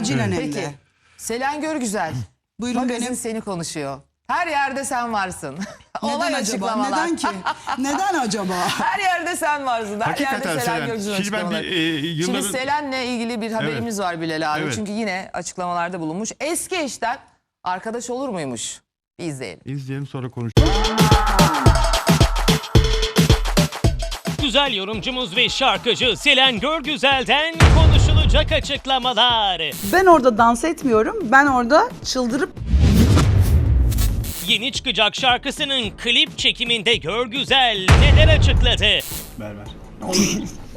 Acilen hem Peki. de. Selen Görgüzel. Buyurun Magazin benim. seni konuşuyor. Her yerde sen varsın. Olay Neden acaba? açıklamalar. Neden ki? Neden acaba? Her yerde sen varsın. Her Hakikaten yerde Selen Selen. Görgüzel'in Şimdi ben bir, e, yılların- Şimdi Selen'le ilgili bir haberimiz var Bilal abi. Evet. Çünkü yine açıklamalarda bulunmuş. Eski eşten arkadaş olur muymuş? Bir izleyelim. İzleyelim sonra konuşalım. Güzel yorumcumuz ve şarkıcı Selen Görgüzel'den konuşulacak açıklamalar. Ben orada dans etmiyorum. Ben orada çıldırıp Yeni çıkacak şarkısının klip çekiminde Görgüzel neler açıkladı?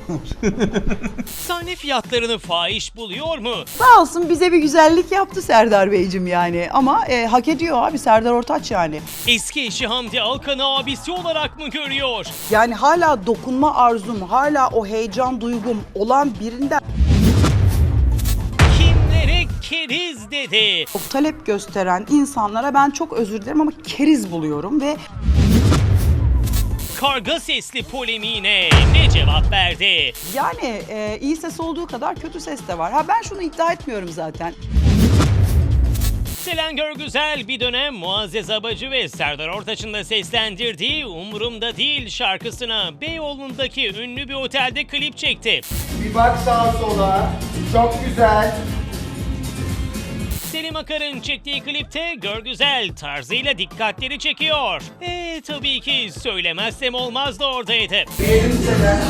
Sahne fiyatlarını fahiş buluyor mu? sağ olsun bize bir güzellik yaptı Serdar Beyciğim yani. Ama e, hak ediyor abi Serdar Ortaç yani. Eski eşi Hamdi Alkan'ı abisi olarak mı görüyor? Yani hala dokunma arzum, hala o heyecan duygum olan birinden Kimlere keriz dedi? çok talep gösteren insanlara ben çok özür dilerim ama keriz buluyorum ve Karga sesli polemiğine ne cevap verdi? yani e, iyi ses olduğu kadar kötü ses de var. Ha ben şunu iddia etmiyorum zaten. Selen Görgüzel bir dönem Muazzez Abacı ve Serdar Ortaç'ın da seslendirdiği Umurumda Değil şarkısına Beyoğlu'ndaki ünlü bir otelde klip çekti. Bir bak sağa sola. Çok güzel. Selim Akar'ın çektiği klipte Görgüzel tarzıyla dikkatleri çekiyor. E tabii ki söylemezsem olmaz da oradaydı. Diyelim Selen.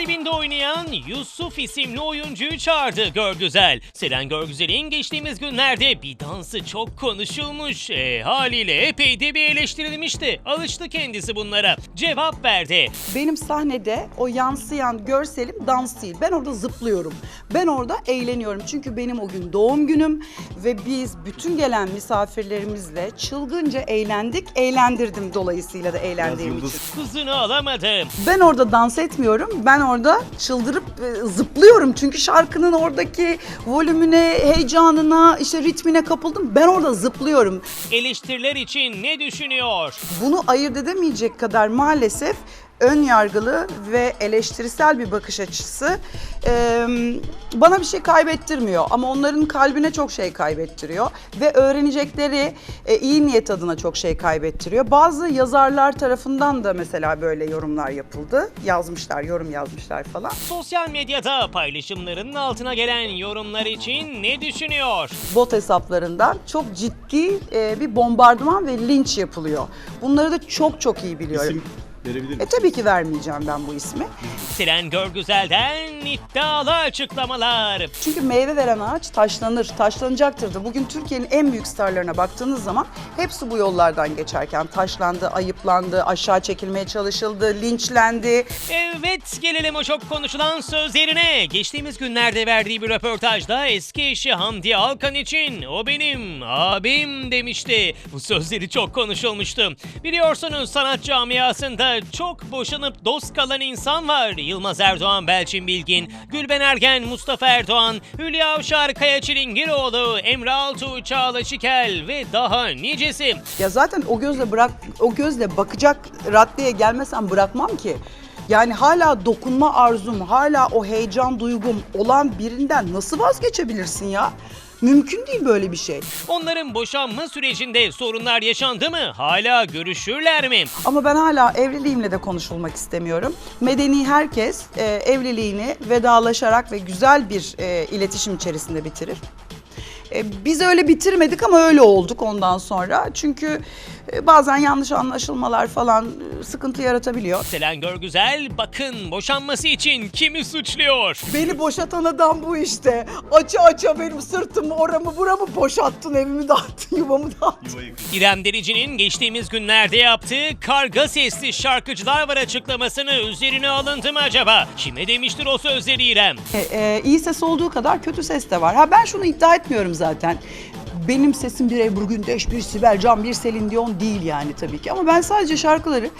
Klibinde oynayan Yusuf isimli oyuncuyu çağırdı Görgüzel. Selen Görgüzel'in geçtiğimiz günlerde bir dansı çok konuşulmuş. E, haliyle epey de bir eleştirilmişti. Alıştı kendisi bunlara. Cevap verdi. Benim sahnede o yansıyan görselim dans değil. Ben orada zıplıyorum. Ben orada eğleniyorum. Çünkü benim o gün doğum günüm ve biz bütün gelen misafirlerimizle çılgınca eğlendik. Eğlendirdim dolayısıyla da eğlendiğim için. Kızını alamadı. Ben orada dans etmiyorum. Ben orada çıldırıp e, zıplıyorum. Çünkü şarkının oradaki volümüne, heyecanına, işte ritmine kapıldım. Ben orada zıplıyorum. Eleştiriler için ne düşünüyor? Bunu ayırt edemeyecek kadar maalesef ön yargılı ve eleştirisel bir bakış açısı e, bana bir şey kaybettirmiyor ama onların kalbine çok şey kaybettiriyor ve öğrenecekleri e, iyi niyet adına çok şey kaybettiriyor. Bazı yazarlar tarafından da mesela böyle yorumlar yapıldı. Yazmışlar, yorum yazmışlar falan. Sosyal medyada paylaşımlarının altına gelen yorumlar için ne düşünüyor? Bot hesaplarından çok ciddi e, bir bombardıman ve linç yapılıyor. Bunları da çok çok iyi biliyorum. Verebilir E tabii ki vermeyeceğim ben bu ismi. Selen Görgüzel'den iddialı açıklamalar. Çünkü meyve veren ağaç taşlanır, taşlanacaktır da. Bugün Türkiye'nin en büyük starlarına baktığınız zaman hepsi bu yollardan geçerken taşlandı, ayıplandı, aşağı çekilmeye çalışıldı, linçlendi. Evet gelelim o çok konuşulan sözlerine. Geçtiğimiz günlerde verdiği bir röportajda eski eşi Hamdi Alkan için o benim abim demişti. Bu sözleri çok konuşulmuştu. Biliyorsunuz sanat camiasında çok boşanıp dost kalan insan var. Yılmaz Erdoğan, Belçin Bilgin, Gülben Ergen, Mustafa Erdoğan, Hülya Avşar, Kaya Çilingiroğlu, Emre Altuğ, Çağla Şikel ve daha nicesi. Ya zaten o gözle bırak o gözle bakacak raddeye gelmesem bırakmam ki. Yani hala dokunma arzum, hala o heyecan duygum olan birinden nasıl vazgeçebilirsin ya? Mümkün değil böyle bir şey. Onların boşanma sürecinde sorunlar yaşandı mı? Hala görüşürler mi? Ama ben hala evliliğimle de konuşulmak istemiyorum. Medeni herkes e, evliliğini vedalaşarak ve güzel bir e, iletişim içerisinde bitirir. E, biz öyle bitirmedik ama öyle olduk ondan sonra. Çünkü bazen yanlış anlaşılmalar falan e, sıkıntı yaratabiliyor. Selen Görgüzel bakın boşanması için kimi suçluyor? Beni boşatan adam bu işte. Aça aça benim sırtımı, oramı, buramı boşattın, evimi dağıttın, yuvamı dağıttın. İrem Derici'nin geçtiğimiz günlerde yaptığı karga sesli şarkıcılar var açıklamasını üzerine alındı mı acaba? Kime demiştir o sözleri İrem? E, e, iyi ses olduğu kadar kötü ses de var. Ha ben şunu iddia etmiyorum zaten. Benim sesim bir Ebru Gündeş, bir Sibel Can, bir Selin Dion değil yani tabii ki. Ama ben sadece şarkıları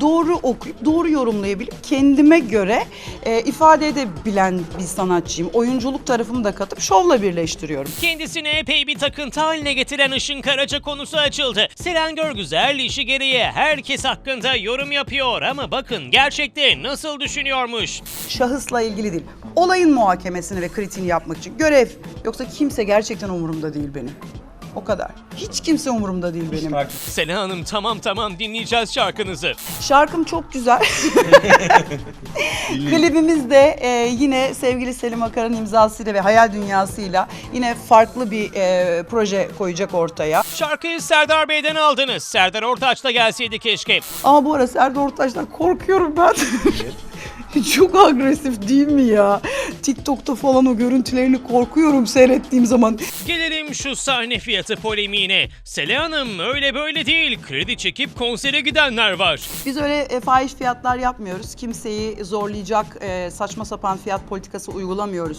doğru okuyup, doğru yorumlayabilip kendime göre e, ifade edebilen bir sanatçıyım. Oyunculuk tarafımı da katıp şovla birleştiriyorum. Kendisini epey bir takıntı haline getiren Işın Karaca konusu açıldı. Selen Görgüzel işi gereği herkes hakkında yorum yapıyor ama bakın gerçekte nasıl düşünüyormuş. Şahısla ilgili değil. Olayın muhakemesini ve kritiğini yapmak için görev. Yoksa kimse gerçekten umurumda değil benim. O kadar. Hiç kimse umurumda değil benim. Selen Hanım tamam tamam dinleyeceğiz şarkınızı. Şarkım çok güzel. Klibimiz de e, yine sevgili Selim Akar'ın imzasıyla ve hayal dünyasıyla yine farklı bir e, proje koyacak ortaya. Şarkıyı Serdar Bey'den aldınız. Serdar Ortaç da gelseydi keşke. Ama bu arada Serdar Ortaç'tan korkuyorum ben. Çok agresif değil mi ya? TikTok'ta falan o görüntülerini korkuyorum seyrettiğim zaman. Gelelim şu sahne fiyatı polemiğine. Selen Hanım öyle böyle değil. Kredi çekip konsere gidenler var. Biz öyle e, fahiş fiyatlar yapmıyoruz. Kimseyi zorlayacak e, saçma sapan fiyat politikası uygulamıyoruz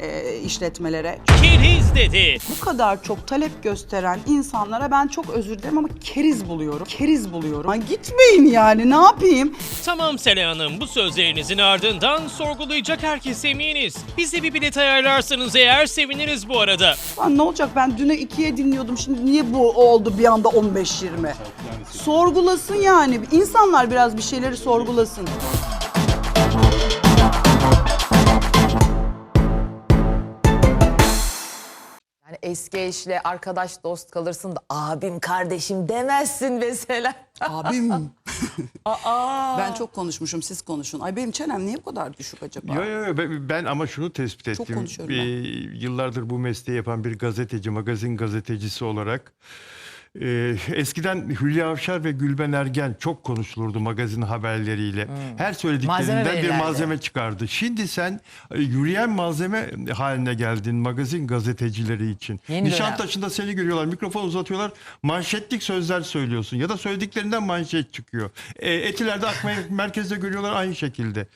e, işletmelere. Keriz dedi. Bu kadar çok talep gösteren insanlara ben çok özür dilerim ama keriz buluyorum. Keriz buluyorum. Ay gitmeyin yani ne yapayım? Tamam Selen Hanım bu sözlerinizin ardından sorgulayacak herkes eminiz. Bize bir bilet ayarlarsanız eğer seviniriz bu arada. Lan ne olacak ben düne ikiye dinliyordum şimdi niye bu oldu bir anda 15-20? Sorgulasın yani. İnsanlar biraz bir şeyleri sorgulasın. Yani eski eşle arkadaş dost kalırsın da abim kardeşim demezsin mesela. Abim. Ben çok konuşmuşum siz konuşun. Ay benim çenem niye bu kadar düşük acaba? Yo, yo, yo, ben- ben ama şunu tespit Çok ettim. konuşuyorum Ee, ben. yıllardır bu mesleği yapan bir gazeteci, magazin gazetecisi olarak e, eskiden Hülya Avşar ve Gülben Ergen çok konuşulurdu magazin haberleriyle. Her söylediklerinden Malzeme bir malzeme çıkardı. Şimdi sen e, yürüyen malzeme haline geldin magazin gazetecileri için. Yeni. Nişantaşı'nda seni görüyorlar, mikrofon uzatıyorlar, manşetlik sözler söylüyorsun ya da söylediklerinden manşet çıkıyor. E, etilerde akma merkezde görüyorlar aynı şekilde.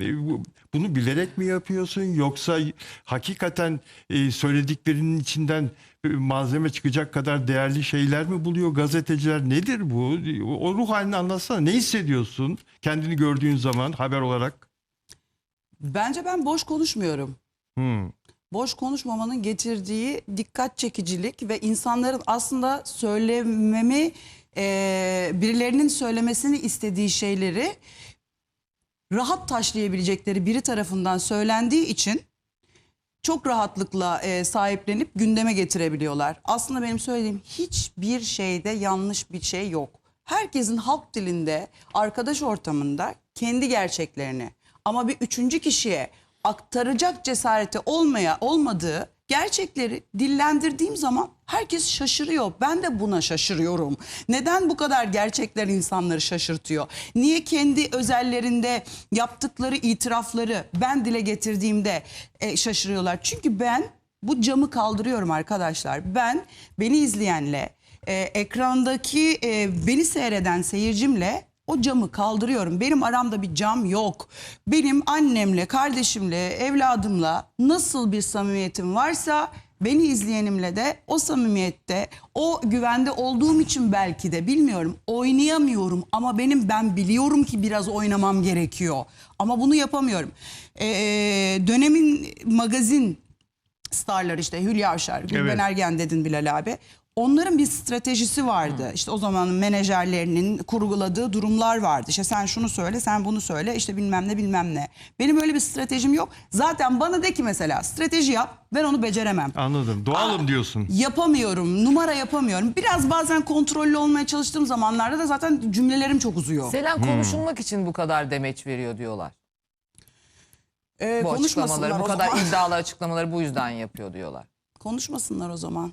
E, bu- bunu bilerek mi yapıyorsun yoksa hakikaten e, söylediklerinin içinden malzeme çıkacak kadar değerli şeyler mi buluyor gazeteciler? Nedir bu? O ruh halini anlatsana. Ne hissediyorsun kendini gördüğün zaman haber olarak? Bence ben boş konuşmuyorum. Hmm. boş konuşmamanın getirdiği dikkat çekicilik ve insanların aslında söylememi e, birilerinin söylemesini istediği şeyleri rahat taşlayabilecekleri biri tarafından söylendiği için çok rahatlıkla e, sahiplenip gündeme getirebiliyorlar. Aslında benim söylediğim hiçbir şeyde yanlış bir şey yok. Herkesin halk dilinde, arkadaş ortamında kendi gerçeklerini ama bir üçüncü kişiye aktaracak cesareti olmaya olmadığı gerçekleri dillendirdiğim zaman herkes şaşırıyor. Ben de buna şaşırıyorum. Neden bu kadar gerçekler insanları şaşırtıyor? Niye kendi özellerinde yaptıkları itirafları ben dile getirdiğimde e, şaşırıyorlar? Çünkü ben bu camı kaldırıyorum arkadaşlar. Ben beni izleyenle, e, ekrandaki e, beni seyreden seyircimle o camı kaldırıyorum. Benim aramda bir cam yok. Benim annemle, kardeşimle, evladımla nasıl bir samimiyetim varsa beni izleyenimle de o samimiyette, o güvende olduğum için belki de bilmiyorum oynayamıyorum ama benim ben biliyorum ki biraz oynamam gerekiyor. Ama bunu yapamıyorum. Ee, dönemin magazin starlar işte Hülya Avşar, Gülben Evet. Ergen dedin Bilal abi. Onların bir stratejisi vardı. İşte o zaman menajerlerinin kurguladığı durumlar vardı. İşte sen şunu söyle, sen bunu söyle, işte bilmem ne bilmem ne. Benim öyle bir stratejim yok. Zaten bana de ki mesela strateji yap, ben onu beceremem. Anladım. Doğalım diyorsun. Yapamıyorum, numara yapamıyorum. Biraz bazen kontrollü olmaya çalıştığım zamanlarda da zaten cümlelerim çok uzuyor. Selen konuşulmak için bu kadar demeç veriyor diyorlar. Ee, Bu konuşmasınlar açıklamaları, bu kadar iddialı açıklamaları bu yüzden yapıyor diyorlar. Konuşmasınlar o zaman.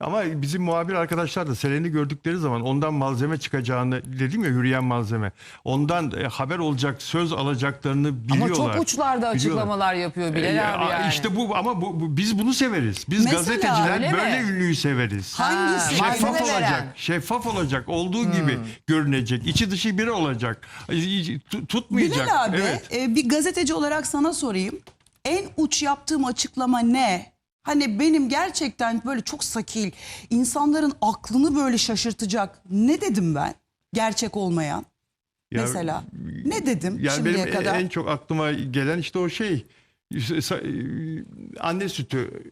Ama bizim muhabir arkadaşlar da Selen'i gördükleri zaman ondan malzeme çıkacağını dedim ya yürüyen malzeme. Ondan e, haber olacak, söz alacaklarını biliyorlar. Ama çok uçlarda açıklamalar yapıyor Bilal E, abi a- yani. İşte bu ama bu, bu- biz bunu severiz. Biz Mesela, gazeteciler öyle mi? böyle ünlüyü severiz. Hangisi? Ha, Şeffaf malzeme olacak, veren. şeffaf olacak, olduğu gibi görünecek, içi dışı biri olacak, Tu- tutmayacak. Bilal abi Evet. e, bir gazeteci olarak sana sorayım. En uç yaptığım açıklama ne? Hani benim gerçekten böyle çok sakil, insanların aklını böyle şaşırtacak ne dedim ben? Gerçek olmayan. Ya- Mesela ne dedim Yani şimdiye benim kadar? en çok aklıma gelen işte o şey anne sütü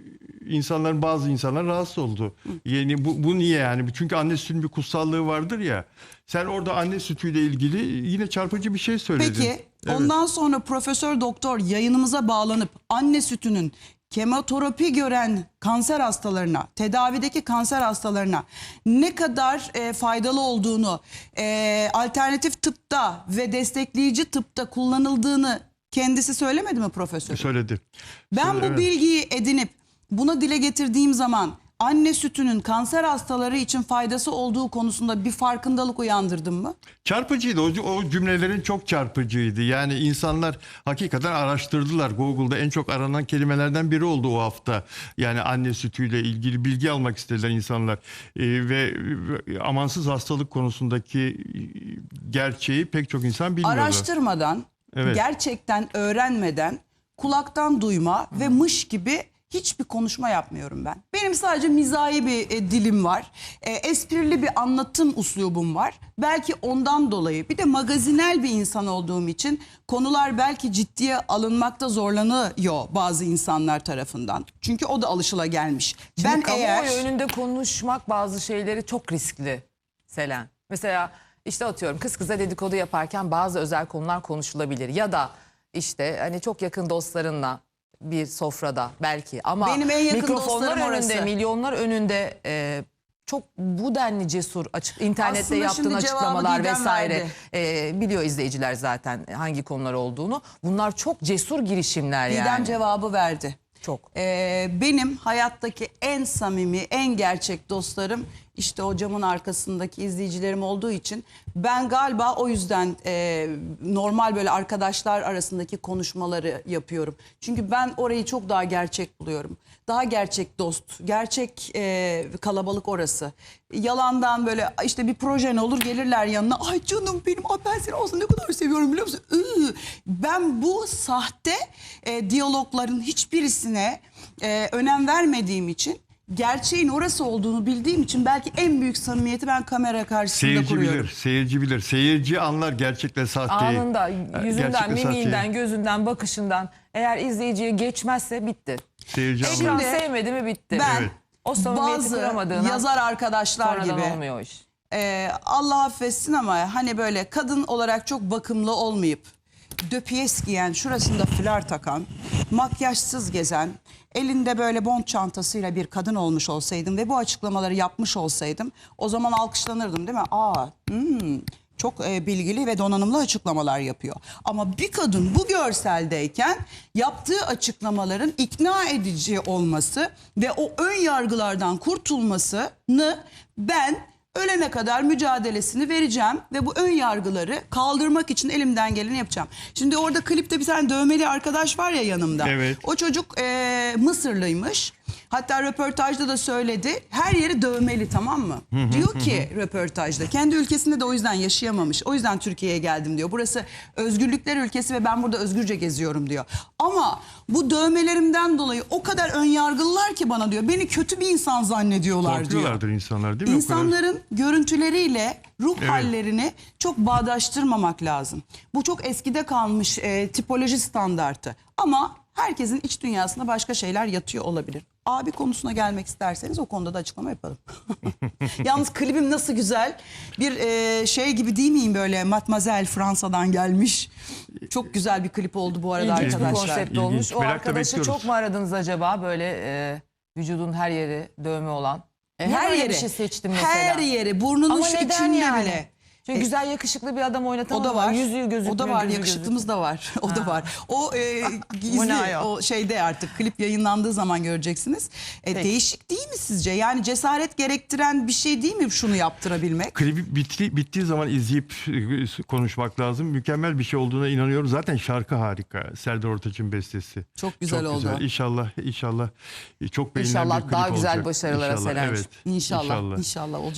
insanların bazı insanlar rahatsız oldu. Yani bu, bu niye yani? Çünkü anne sütünün bir kutsallığı vardır ya. Sen orada anne sütüyle ilgili yine çarpıcı bir şey söyledin. Peki Evet. ondan sonra profesör doktor yayınımıza bağlanıp anne sütünün kemoterapi gören kanser hastalarına, tedavideki kanser hastalarına ne kadar e, faydalı olduğunu, e, alternatif tıpta ve destekleyici tıpta kullanıldığını kendisi söylemedi mi profesör? söyledi. Ben bu Evet. bilgiyi edinip buna dile getirdiğim zaman anne sütünün kanser hastaları için faydası olduğu konusunda bir farkındalık uyandırdım mı? Çarpıcıydı. O, o cümlelerin çok çarpıcıydı. Yani insanlar hakikaten araştırdılar. Google'da en çok aranan kelimelerden biri oldu o hafta. Yani anne sütüyle ilgili bilgi almak istediler insanlar. Ve ve amansız hastalık konusundaki e, gerçeği pek çok insan bilmiyordu. Araştırmadan, Evet. gerçekten öğrenmeden, kulaktan duyma ve mış gibi hiçbir konuşma yapmıyorum ben. Benim sadece mizahi bir e, dilim var. E, esprili bir anlatım uslubum var. Belki ondan dolayı bir de magazinel bir insan olduğum için konular belki ciddiye alınmakta zorlanıyor bazı insanlar tarafından. Çünkü o da alışılagelmiş. Şimdi ben kamuoyu eğer önünde konuşmak bazı şeyleri çok riskli Selen. Mesela işte atıyorum kız kıza dedikodu yaparken bazı özel konular konuşulabilir. Ya da işte hani çok yakın dostlarınla bir sofrada belki ama Benim en yakın mikrofonlar dostlarım önünde, orası. milyonlar önünde e, çok bu denli cesur açık internette Aslında yaptığın şimdi cevabı açıklamalar Didem vesaire verdi. e, biliyor izleyiciler zaten hangi konular olduğunu. Bunlar çok cesur girişimler Didem yani. cevabı verdi. Çok. Ee, benim hayattaki en samimi, en gerçek dostlarım işte o camın arkasındaki izleyicilerim olduğu için ben galiba o yüzden e, normal böyle arkadaşlar arasındaki konuşmaları yapıyorum. Çünkü ben orayı çok daha gerçek buluyorum. Daha gerçek dost, gerçek e, kalabalık orası. Yalandan böyle işte bir projen olur gelirler yanına. Ay canım benim ay ben seni olsun ne kadar seviyorum biliyor musun? Iı. Ben bu sahte e, diyalogların hiçbirisine e, önem vermediğim için gerçeğin orası olduğunu bildiğim için belki en büyük samimiyeti ben kamera karşısında Seyirci kuruyorum. bilir, seyirci bilir. Seyirci anlar gerçekle sahteyi. Anında yüzünden, gerçekle sahteyi. mimiğinden, gözünden, bakışından eğer izleyiciye geçmezse bitti. Seyirci Ekran anlar. Şimdi sevmedi mi bitti. Ben Evet. O samimiyeti bazı kuramadığına yazar arkadaşlar sonradan gibi olmuyor o iş. e, Allah affetsin ama hani böyle kadın olarak çok bakımlı olmayıp döpiyes giyen, şurasında fular takan, makyajsız gezen, elinde böyle bond çantasıyla bir kadın olmuş olsaydım ve bu açıklamaları yapmış olsaydım o zaman alkışlanırdım değil mi? Aa, hmm, çok e, bilgili ve donanımlı açıklamalar yapıyor. Ama bir kadın bu görseldeyken yaptığı açıklamaların ikna edici olması ve o ön yargılardan kurtulmasını ben ölene kadar mücadelesini vereceğim ve bu ön yargıları kaldırmak için elimden geleni yapacağım. Şimdi orada klipte bir tane dövmeli arkadaş var ya yanımda. Evet. O çocuk e, Mısırlıymış. Hatta röportajda da söyledi. Her yeri dövmeli tamam mı? diyor ki röportajda kendi ülkesinde de o yüzden yaşayamamış. O yüzden Türkiye'ye geldim diyor. Burası özgürlükler ülkesi ve ben burada özgürce geziyorum diyor. Ama bu dövmelerimden dolayı o kadar ön yargılılar ki bana diyor. Beni kötü bir insan zannediyorlar diyor. Korkuyorlardır insanlar değil mi? O kadar- İnsanların görüntüleriyle ruh hallerini çok bağdaştırmamak lazım. Bu çok eskide kalmış e, tipoloji standartı. Ama herkesin iç dünyasında başka şeyler yatıyor olabilir. Abi konusuna gelmek isterseniz o konuda da açıklama yapalım. Yalnız klibim nasıl güzel. Bir e, şey gibi değil miyim böyle Matmazel Fransa'dan gelmiş. Çok güzel bir klip oldu bu arada İlginç bir arkadaşlar. konsept İlginç. olmuş. O Merakla arkadaşı bekliyoruz. çok mu aradınız acaba böyle e, vücudun her yeri dövme olan? E, Her yeri. bir şey seçtim mesela. Her yeri burnunun Ama şu neden içinde yani? bile. Çünkü güzel yakışıklı bir adam O oynatamadım. da var. Yüzüğü gözükmüyor. O da var. Yakışıklımız da var. O da var. O e, gizli o şeyde artık klip yayınlandığı zaman göreceksiniz. E, Peki. değişik değil mi sizce? Yani cesaret gerektiren bir şey değil mi şunu yaptırabilmek? Klibi bitti, bittiği zaman izleyip e, konuşmak lazım. Mükemmel bir şey olduğuna inanıyorum. Zaten şarkı harika. Serdar Ortaç'ın bestesi. Çok güzel oldu. İnşallah, inşallah e, çok beğenilen İnşallah bir klip daha güzel olacak. başarılara İnşallah. Evet. İnşallah. İnşallah olacak.